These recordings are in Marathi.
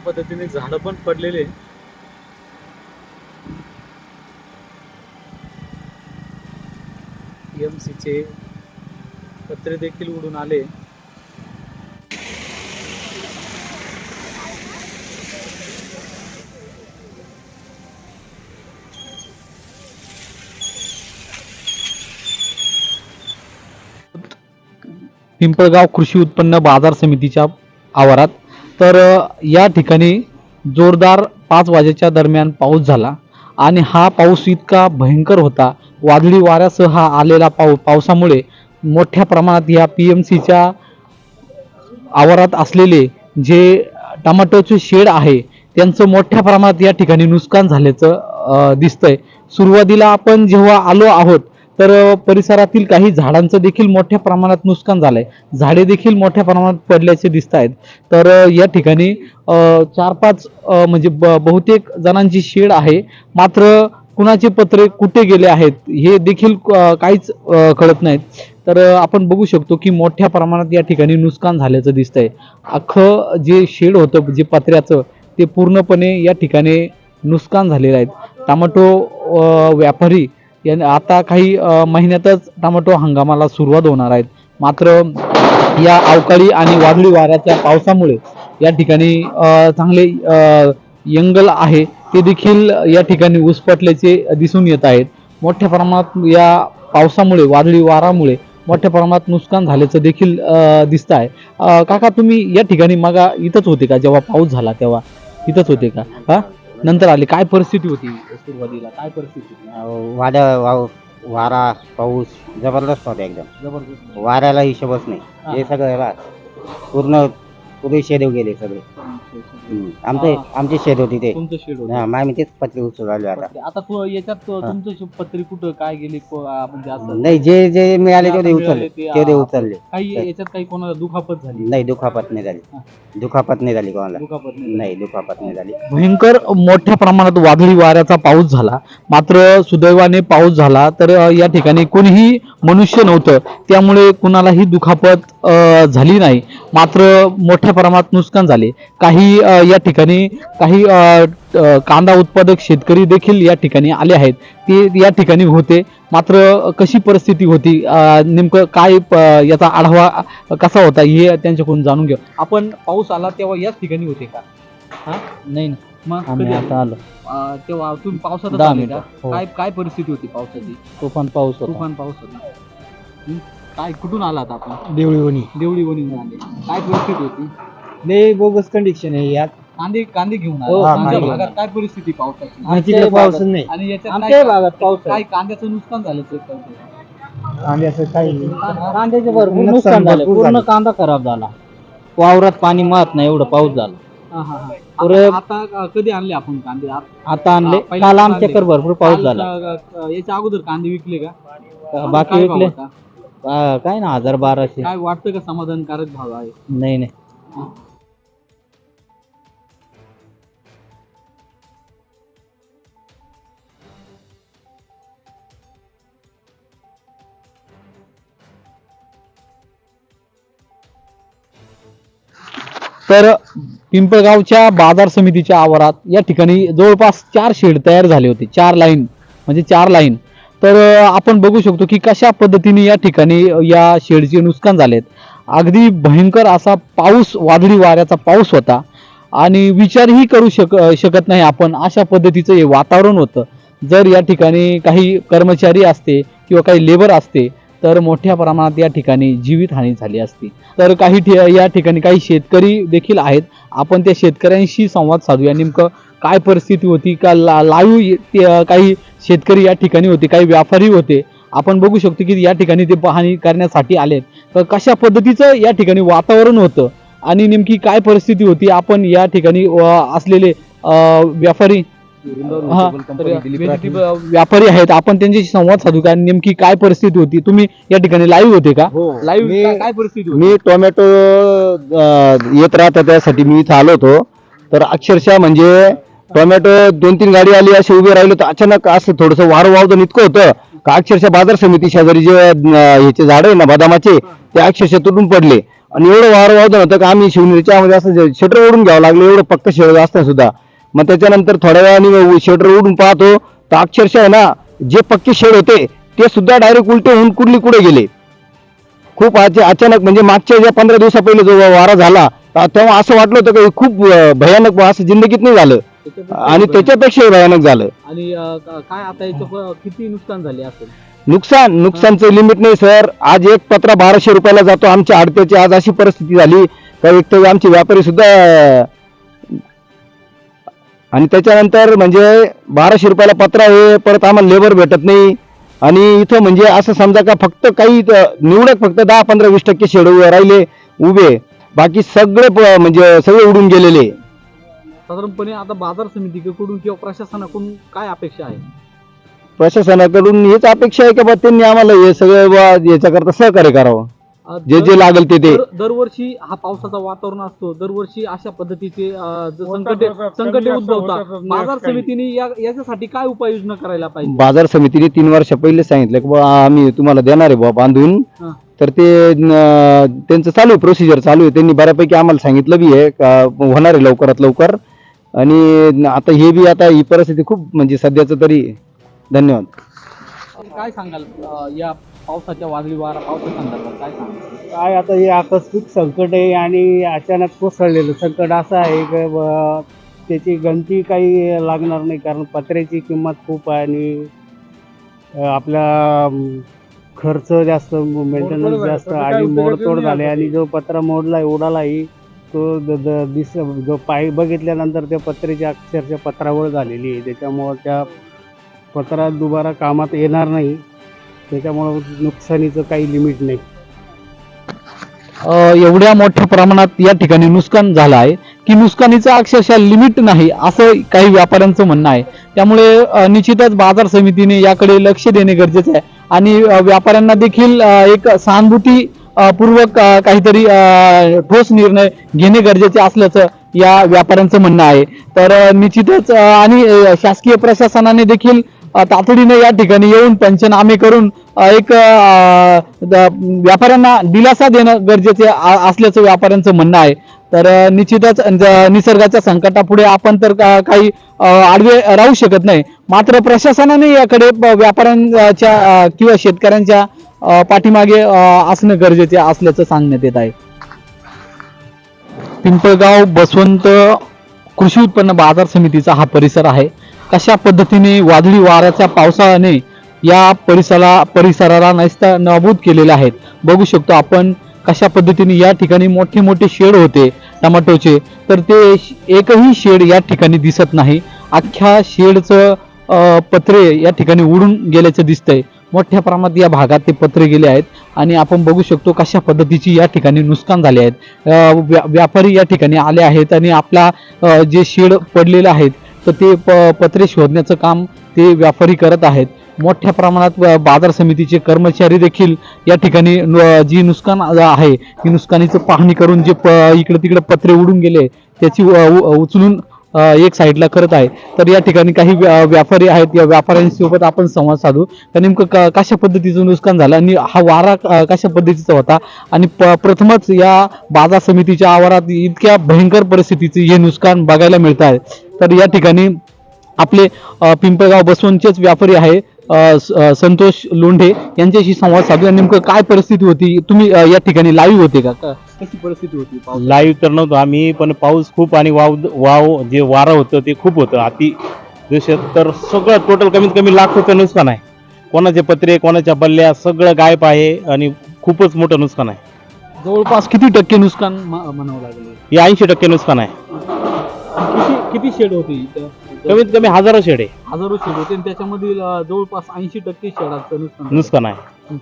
पद्धतीने झाडं पण पडलेले चे पत्रे देखील उडून आले. पिंपळगाव कृषी उत्पन्न बाजार समितीच्या आवारात तर या ठिकाणी जोरदार पाच वाजेच्या दरम्यान पाऊस झाला आणि हा पाऊस इतका भयंकर होता. वादळी वाऱ्यासह हा आलेला पाऊ पावसामुळे मोठ्या प्रमाणात या पी एम सीच्या आवारात असलेले जे टमाटोचे शेड आहे त्यांचं मोठ्या प्रमाणात या ठिकाणी नुकसान झाल्याचं दिसतंय. सुरुवातीला आपण जेव्हा आलो आहोत तर परिसरातील काही झाडांचं देखील मोठ्या प्रमाणात नुकसान झालंय. झाडे देखील मोठ्या प्रमाणात पडल्याचे दिसत आहेत तर या ठिकाणी चार पाच म्हणजे ब- बहुतेक जणांची शेड आहे. मात्र कुणाचे पत्रे कुठे गेले आहेत हे देखील काहीच कळत नाहीत. तर आपण बघू शकतो की मोठ्या प्रमाणात या ठिकाणी नुकसान झाल्याचं दिसतंय. अख्खं जे शेड होतं जे पत्र्याचं ते पूर्णपणे या ठिकाणी नुकसान झालेलं आहे. टमाटो व्यापारी या आता काही महिन्यातच टमाटो हंगामाला सुरुवात होणार आहेत. मात्र या अवकाळी आणि वादळी वाऱ्याच्या पावसामुळे या ठिकाणी चांगले यंगल आहे. ते देखील या ठिकाणी उसपटल्याचे दिसून येत आहेत. मोठ्या प्रमाणात या पावसामुळे वादळी वारामुळे मोठ्या प्रमाणात नुकसान झाल्याचं देखील दिसत आहे. काका तुम्ही या ठिकाणी मग इथंच होते का? जेव्हा पाऊस झाला तेव्हा. इथंच होते का? हा? नंतर आले. काय परिस्थिती होती सुरुवातीला? काय परिस्थिती होती? वाड्या वा- वारा पाऊस जबरदस्त होता एकदम. जबरदस्त. वाऱ्याला हिशोबच नाही. हा. सगळं पूर्ण पुरे शेदेव गेले सगळे. आमचे. आमची शेत होती ते. तुमचं शेड हा, मग आम्ही तेच पत्रे उचलून आता. आता तू याच्यात तू- तुमचं शे- पत्री कुठं काय गेली को- आ, म्हणजे असं? नाही जे जे मिळाले मिळाले उचलले. ते, आ, उचलले. काही याच्यात काही कोणाला दुखापत झाली? नाही दुखापत नाही. झाली. दुखापत नाही झाली कोणाला. दुखापत नाही नाही दुखापत नाही झाली. भयंकर मोठ्या प्रमाणात वादळी वाऱ्याचा पाऊस झाला. मात्र सुदैवाने पाऊस झाला तर अ, या ठिकाणी कोणीही मनुष्य नव्हतं. त्यामुळे कुणालाही दुखापत अ, झाली नाही. मात्र मोठ्या प्रमाणात नुकसान झाले. काही या ठिकाणी काही कांदा उत्पादक शेतकरी देखील या ठिकाणी आले आहेत. ते या ठिकाणी होते. मात्र कशी परिस्थिती होती? नेमकं काय याचा आढावा कसा होता? हे त्यांच्याकडून जाणून घेऊ. आपण पाऊस आला तेव्हा याच ठिकाणी होते का? हा? नाही मग आम्ही कधी आता आलो. अं, तेव्हा तुम्ही पावसातच दहा आले का? मिनिटं, हो. काय काय परिस्थिती होती पावसाची? तुफान पाऊस तुफान पाऊस होता. हं? काय कुठून आलात आपण? देवळीवणी. देवळी आले काय परिस्थिती होती? लय बोगस कंडिशन आहे यात. कांदे कांदे घेऊन हो, भागात काय परिस्थिती पावसाची? आमच्या पाऊस नाही. आणि याच्यात आमच्या काय भागात पाऊस आहे. काय कांद्याचं नुकसान झालं करतो. कांद्याचं काही कांद्याचे भरपूर नुकसान नुकसान झालं. भरपूर पूर्ण झालं. कांदा खराब झाला. वावरात पाणी मात नाही एवढं पाऊस झाला. हा, हा, हा. पुरं- आता कधी आणले आपण कांदे? आत- आता आणले. हा, काल आमच्याकडे. भरपूर पाऊस काल, झाला. अं, अं, याच्या अगोदर कांदे विकले का? बाकी काय भाव विकले होता? आ, काय ना हजार बाराशे. काय वाटतं का समाधानकारक भाव आहे? नाही नाही. तर पिंपळगावच्या बाजार समितीच्या आवारात या ठिकाणी जवळपास चार शेड तयार झाले होते. चार लाईन म्हणजे चार लाईन. तर आपण बघू शकतो की कशा पद्धतीने या ठिकाणी या शेडचे नुकसान झालेत. अगदी भयंकर असा पाऊस वादळी वाऱ्याचा पाऊस होता आणि विचारही करू शक शकत नाही आपण. अशा पद्धतीचं हे वातावरण होतं. जर या ठिकाणी काही कर्मचारी असते किंवा काही लेबर असते तर मोठ्या प्रमाणात या ठिकाणी जीवितहानी झाली असती. तर काही ठि- या ठिकाणी काही शेतकरी देखील आहेत. आपण त्या शेतकऱ्यांशी संवाद साधूया. नेमकं काय परिस्थिती होती का ला लाईव्ह काही शेतकरी या ठिकाणी होते काही व्यापारी होते आपण बघू शकतो की या ठिकाणी ते पाहणी करण्यासाठी आलेत. तर कशा पद्धतीचं या ठिकाणी वातावरण होतं आणि नेमकी काय परिस्थिती होती आपण या ठिकाणी असलेले व्यापारी व्यापारी आहेत आपण त्यांच्याशी संवाद साधू का नेमकी काय परिस्थिती होती तुम्ही या ठिकाणी लाईव्ह होते का? हो लाईव्ह काय परिस्थिती मी टोमॅटो येत राहता त्यासाठी मी इथं आलो होतो. तर अक्षरशः म्हणजे टोमॅटो दोन तीन गाडी आली असे उभे राहिलो तर अचानक असं थोडस वारं वावदन इतकं होतं. का अक्षरशः बाजार समिती शेजारी जे ह्याचे झाड आहे ना बदामाचे ते अक्षरशः तुटून पडले. आणि एवढं वारं वावधन होतं का आम्ही शिवनेरीच्या मध्ये असं शटर ओढून घ्यावं लागलं एवढं पक्क शेड असतं सुद्धा. मग त्याच्यानंतर थोड्या वेळाने शटर ओढून पाहतो तर अक्षरशः आहे ना जे पक्के शेड होते ते सुद्धा डायरेक्ट उलटे होऊन कुठली कुठे गेले. खूप अचानक म्हणजे मागच्या ज्या पंधरा दिवसा पहिले जो वारा झाला तेव्हा असं वाटलं होतं की खूप भयानक असं जिंदगीत नाही झालं. आणि बरं. त्याच्यापेक्षा भयानक झालं. आणि अं, का- काय आता याचं प- किती नुकसान झाले असेल नुकसान नुकसानचं लिमिट नाही सर आज एक पत्रा बाराशे रुपयाला जातो. आमच्या आडत्याची आज अशी परिस्थिती झाली. का एक तर आमचे व्यापारी सुद्धा अं, आणि त्याच्यानंतर म्हणजे बाराशे रुपयाला पत्रा आहे. परत आम्हाला लेबर भेटत नाही. आणि इथं म्हणजे असं समजा का फक्त काही इथं निवडक फक्त दहा पंधरा वीस टक्के शेड राहिले उभे. बाकी सगळे प- म्हणजे सगळे उडून गेलेले. साधारणपणे आता बाजार समितीकडून किंवा प्रशासनाकडून काय अपेक्षा आहे? प्रशासनाकडून हेच अपेक्षा आहे का बा त्यांनी आम्हाला हे सगळं बा याच्याकरता सहकार्य करावं. जे जे लागेल ते ते. दर- दरवर्षी हा पावसाचं वातावरण असतो. दरवर्षी अशा पद्धतीचे अं, ज- संकटे संकटे उद्भवतात. बाजार समितीने या याच्यासाठी काय उपाययोजना करायला पाहिजे? बाजार समितीने तीन वर्ष पहिले सांगितलं की बा आम्ही तुम्हाला देणार आहे बा बांधून. हा. तर ते न- त्यांचं चालू आहे प्रोसिजर चालू आहे. त्यांनी बऱ्यापैकी आम्हाला सांगितलं बी आहे का होणार आहे लवकरात लवकर. आणि आता हे बी आता ही परिस्थिती खूप म्हणजे सध्याचं तरी धन्यवाद. काय सांगाल? या पावसाच्या वादळी वारा पावसा संदर्भात काय सांगाल? काय आता हे आकस्मिक संकट आहे आणि अचानक कोसळलेलं संकट असं आहे की ब- त्याची गणती काही लागणार नाही कारण पत्र्याची किंमत खूप आहे आणि अं, आपला खर्च जास्त मेंटेनन्स जास्त आणि मोडतोड झाले आणि जो पत्रा मोडलाय उडालाही तो द- द- दिस जो पाय बघितल्यानंतर त्या पत्र्याची अक्षरशः पत्रावळ झालेली आहे. त्याच्यामुळं त्या पत्रा दुबारा कामात येणार नाही. त्याच्यामुळं नुकसानीचं काही लिमिट नाही. अ, एवढ्या मोठ्या प्रमाणात या ठिकाणी नुकसान झालं आहे की नुकसानीचं अक्षरशः लिमिट नाही असं काही व्यापाऱ्यांचं म्हणणं आहे. त्यामुळे अ, निश्चितच बाजार समितीने याकडे लक्ष देणे गरजेचं आहे. आणि अ, व्यापाऱ्यांना देखील अ, एक सहानुभूती पूर्वक काहीतरी ठोस निर्णय घेणे गरजेचे असल्याचं या व्यापाऱ्यांचं म्हणणं आहे. तर निश्चितच आणि शासकीय प्रशासनाने देखील तातडीने या ठिकाणी येऊन पंचनामे करून एक व्यापाऱ्यांना दिलासा देणं गरजेचे असल्याचं व्यापाऱ्यांचं म्हणणं आहे. तर निश्चितच निसर्गाच्या संकटापुढे आपण तर काही आडवे राहू शकत नाही. मात्र प्रशासनाने याकडे व्यापाऱ्यांच्या किंवा शेतकऱ्यांच्या पाठीमागे असणं गरजेचे असल्याचं सांगण्यात येत आहे. पिंपळगाव बसवंत कृषी उत्पन्न बाजार समितीचा हा परिसर आहे. कशा पद्धतीने वादळी वाऱ्याच्या पावसाने या परिसराला परिसराला नैस्ता नाबूद केलेले आहेत? बघू शकतो आपण कशा पद्धतीने या ठिकाणी मोठे मोठे शेड होते टमाटोचे तर ते एकही शेड या ठिकाणी दिसत नाही. अख्ख्या शेडचं पत्रे या ठिकाणी उडून गेल्याचं दिसतंय. मोठ्या प्रमाणात या भागात ते पत्रे गेले आहेत. आणि आपण बघू शकतो कशा पद्धतीची या ठिकाणी नुकसान झाले आहेत. व्या- व्यापारी या ठिकाणी आले आहेत आणि आपला जे शेड पडलेलं आहेत तर ते प- पत्रे शोधण्याचं काम ते व्यापारी करत आहेत. मोठ्या प्रमाणात बाजार समितीचे कर्मचारी देखील या ठिकाणी न- जी नुकसान आहे ती नुकसानीचं पाहणी करून जे प- इकडे तिकडे पत्रे उडून गेले त्याची उचलून एक साईडला करत आहे. तर या ठिकाणी काही व्या- व्यापारी आहेत. या व्यापाऱ्यांसोबत आपण संवाद साधू. तर नेमकं कशा पद्धतीचं नुकसान झालं आणि हा वारा कशा पद्धतीचा होता? आणि प- प्रथमच या बाजार समितीच्या आवारात इतक्या भयंकर परिस्थितीचे हे नुकसान बघायला मिळत आहे. तर या ठिकाणी आपले पिंपळगाव बसवंतचेच व्यापारी आहे संतोष लोंढे. यांच्याशी संवाद साधूया. नेमकं काय परिस्थिती होती? तुम्ही या ठिकाणी लाईव्ह होते का? कशी परिस्थिती होती? लाईव्ह तर नव्हतो आम्ही पण पाऊस खूप आणि वाव वाव जे वारं होतं ते खूप होतं. अति जसे तर सगळं टोटल कमीत कमी लाखोचं नुकसान आहे. कोणाचे पत्रे कोणाच्या बल्ल्या सगळं गायब आहे आणि खूपच मोठं नुकसान आहे. जवळपास किती टक्के नुकसान म- म्हणावं लागले? हे ऐंशी टक्के नुकसान आहे. किती किती शेड होते इथं? कमीत कमी हजारो शेड आहे. हजारो शेड होते आणि त्याच्यामधील अं, जवळपास ऐंशी टक्के शेडाचं नुकसान. नुकसान आहे.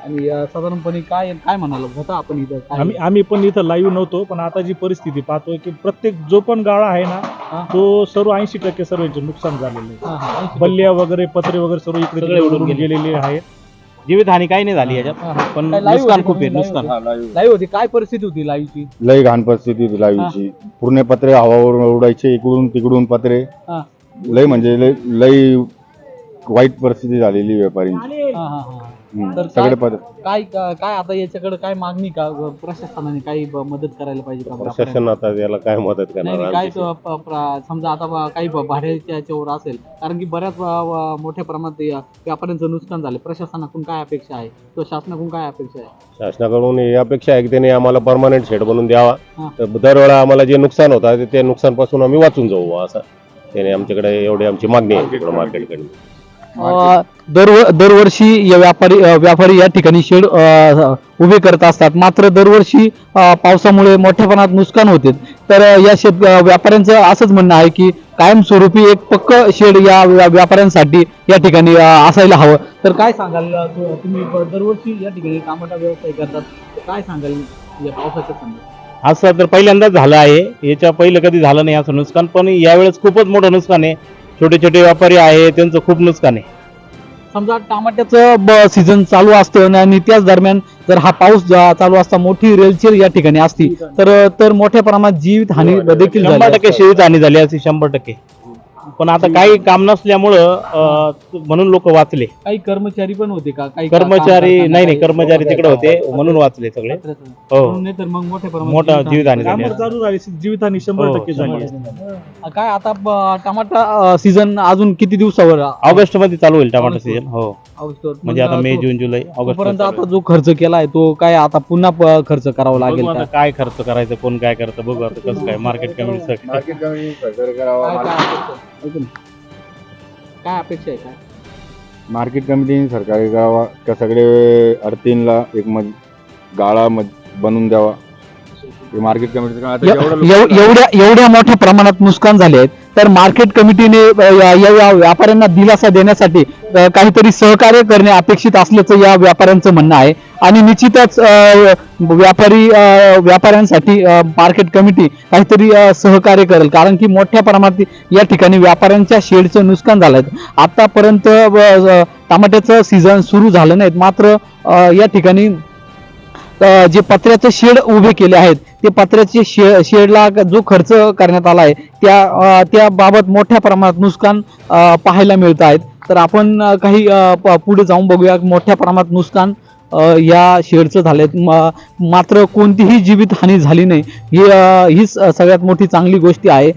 आणि अं, साधारणपणे काय काय म्हणाल होता आपण इथं काय? आम्ही आम्ही पण इथं लाईव्ह नव्हतो पण आता जी परिस्थिती पाहतोय की प्रत्येक जो पण गाळा आहे हा. ना तो सर्व ऐंशी टक्के सर्वांचे नुकसान झालेलं आहे हा, हा, 80 टक्के. बल्ल्या वगैरे पत्रे वगैरे सर्व इकडे सगळे तिकडे उडून उडून गेले. गेलेले आहेत जीवितहानी काही नाही झाली याच्यात हा, हा. पण काय live नुकसान होते खूप आहे तुम्ही? नुकसान लाईव्ह होती काय परिस्थिती होती लाईव्हची लय घाण परिस्थिती होती लाईव्हची पूर्ण पत्रे हवावर उडायचे इकडून तिकडून पत्रे हा. लय म्हणजे लय लय वाईट परिस्थिती झालेली व्यापाऱ्यांची हा, हा, हा. तर सगळे काय- पद काय काय आता याच्याकडे काय मागणी का? प्रशासनाने काही ब- मदत करायला पाहिजे का प्रशासन आता याला काय मदत नाही नाही, करणार काय आमची? तो प- प्र- समजा आता ब- काही ब- भाड्याच्या याच्यावर असेल कारण की बऱ्याच व- व- मोठ्या प्रमाणात या व्यापाऱ्यांचं नुकसान झालं प्रशासनाकडून काय अपेक्षा आहे? किंवा शासनाकडून काय अपेक्षा आहे? शासनाकडून ही अपेक्षा आहे की त्याने आम्हाला परमानंट शेड बनवून द्यावा. हा. तर दरवेळा आम्हाला जे नुकसान होतं ते- ते नुकसानपासून आम्ही वाचून जाऊ असं. त्याने आमच्याकडे एवढी आमची मागणी आहे तिकडे मार्केटकडे अ, दरवर्षी या व्यापारी अ, व्यापारी या ठिकाणी शेड अ, उभे करत असतात. मात्र दरवर्षी अ, पावसामुळे मोठ्या प्रमाणात नुकसान होते. तर अ, या शेत अ, व्यापाऱ्यांचं असंच म्हणणं आहे की कायमस्वरूपी एक पक्क शेड या व्या- व्यापाऱ्यांसाठी या ठिकाणी अ, असायला हवं. तर काय सांगाल अ, तु- तुम्ही दरवर्षी या ठिकाणी टमाटा व्यवसाय करतात. काय सांगाल या पावसाच्या संदर्भात? असं तर पहिल्यांदाच झालं आहे. याच्या पहिलं कधी झालं नाही असं नुकसान पण यावेळेस खूपच मोठं नुकसान आहे. छोटे छोटे व्यापारी आहे त्यांचं खूप नुकसान आहे. समजा टमाट्याचं सीझन चालू असतं आणि त्याच दरम्यान जर हा पाऊस जा- चालू असता मोठी रेलचेल या ठिकाणी असती तर तर मोठ्या प्रमाणात जीवित हानी देखील झाली शंभर टक्के शेळीत हानी झाली असती शंभर टक्के. पण आता काही काम नसल्यामुळं अं, म्हणून लोक वाचले. काही कर्मचारी पण होते का? काही कर्मचारी नाही नाही कर्मचारी तिकडे होते म्हणून वाचले सगळे. हो. म्हणून नाही तर मग मोठ्या प्रमाणात मोठा जीवितहानी जीवितहानी झाली. कामं असती. चालू झाली. जीवितहानी शंभर हो, टक्के झाली. काय आता ब- टमाटा सीझन अजून किती दिवसावर? ऑगस्टमध्ये चालू होईल टमाटर सीझन हो. म्हणजे आता मे जून जुलै ऑगस्ट आता जो खर्च केलाय तो काय आता पुन्हा प- खर्च करावा लागेल का? काय खर्च करायचं कोण काय करतं बघू आता कसं काय मार्केट कमिटी मार्केट कमिटी करावं. काय अपेक्षा आहे? ऐकून. काय अपेक्षा आहे काय मार्केट कमिटीने सरकारी करावा का सगळे अडतीनला एक मज गाळा मज बनवून द्यावा हे मार्केट कमिटीचं काम. आता एव- जेवढं एव- लोकं- एवढ्या एवढ्या मोठ्या प्रमाणात नुकसान झाले आहेत तर मार्केट कमिटीने या या- व्यापाऱ्यांना दिलासा देण्यासाठी काहीतरी सहकार्य करणे अपेक्षित असल्याचं या व्यापाऱ्यांचं म्हणणं आहे. आणि निश्चितच व्यापारी व्यापाऱ्यांसाठी मार्केट कमिटी काहीतरी सहकार्य करेल. कारण की मोठ्या प्रमाणात या ठिकाणी व्यापाऱ्यांच्या शेडचं नुकसान झालं आतापर्यंत टमाट्याचं सीझन सुरू झालं नाहीत. मात्र या ठिकाणी जे पत्र्याचं शेड उभे केले आहेत ते पत्र्याचे शे शेडला जो खर्च करण्यात आला आहे त्या त्याबाबत मोठ्या प्रमाणात नुकसान पाहायला मिळत आहेत. तर आपण काही प- पुढे जाऊन बघूया. मोठ्या प्रमाणात नुकसान या शेडचं झालं म- मात्र कोणतीही जीवितहानी झाली नाही. ही ही सगळ्यात मोठी चांगली गोष्ट आहे.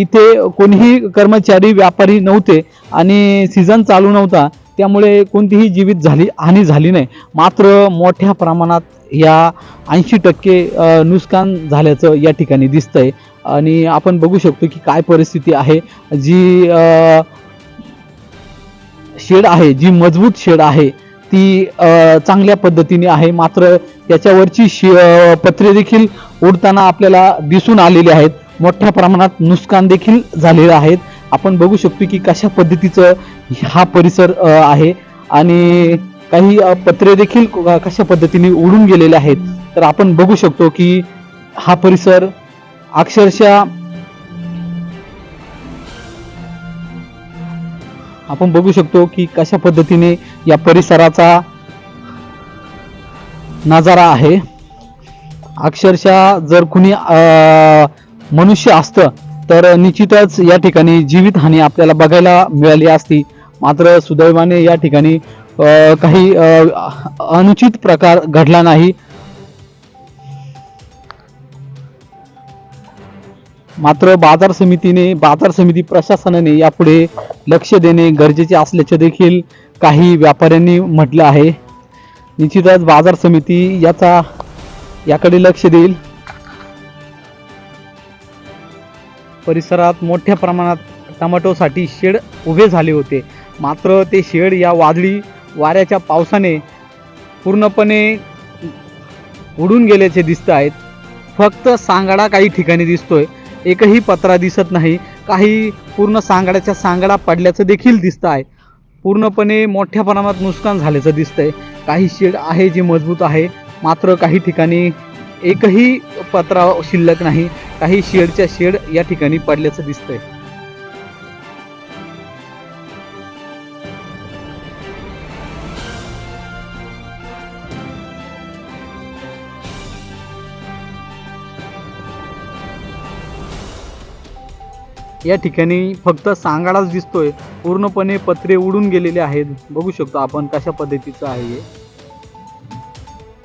इथे कोणीही कर्मचारी व्यापारी नव्हते आणि सीझन चालू नव्हता. त्यामुळे कोणतीही जीवित झाली हानी झाली नाही. मात्र मोठ्या प्रमाणात या ऐंशी टक्के नुकसान झाल्याचं या ठिकाणी दिसतं आहे आणि आपण बघू शकतो की काय परिस्थिती आहे. जी शेड आहे जी मजबूत शेड आहे ती चांगल्या पद्धतीने आहे. मात्र त्याच्यावरची शे पत्रे देखील उडताना आपल्याला दिसून आलेली आहेत. मोठ्या प्रमाणात नुकसान देखील झालेलं आहेत आपण बघू शकतो की कशा पद्धतीचं हा परिसर आहे. आणि काही पत्रे देखील कशा पद्धतीने उडून गेलेले आहेत तर आपण बघू शकतो की हा परिसर अक्षरशः आपण बघू शकतो की कशा पद्धतीने या परिसराचा नजारा आहे. अक्षरशः जर कुणी मनुष्य असतं तर निश्चितच या ठिकाणी जीवितहानी आपल्याला बघायला मिळाली असती. मात्र सुदैवाने या ठिकाणी काही अनुचित प्रकार घडला नाही. मात्र बाजार समितीने बाजार समिती प्रशासनाने यापुढे लक्ष देणे गरजेचे असल्याचे देखील काही व्यापाऱ्यांनी म्हटलं आहे. निश्चितच बाजार समिती याचा याकडे लक्ष देईल. परिसरात मोठ्या प्रमाणात टमाटोसाठी शेड उभे झाले होते. मात्र ते शेड या वादळी वाऱ्याच्या पावसाने पूर्णपणे उडून गेल्याचे दिसत आहेत. फक्त सांगाडा काही ठिकाणी दिसतोय. एकही पत्रा दिसत नाही. काही पूर्ण सांगाड्याच्या सांगाडा पडल्याचं देखील दिसत आहे. पूर्णपणे मोठ्या प्रमाणात नुकसान झाल्याचं दिसतंय. काही शेड आहे जे मजबूत आहे. मात्र काही ठिकाणी एकही पत्रा शिल्लक नाही. काही शेडच्या शेड या ठिकाणी पडल्याचं दिसतंय. या ठिकाणी फक्त सांगाडाच दिसतोय. पूर्णपणे पत्रे उडून गेलेले आहेत. बघू शकतो आपण कशा पद्धतीचं आहे हे.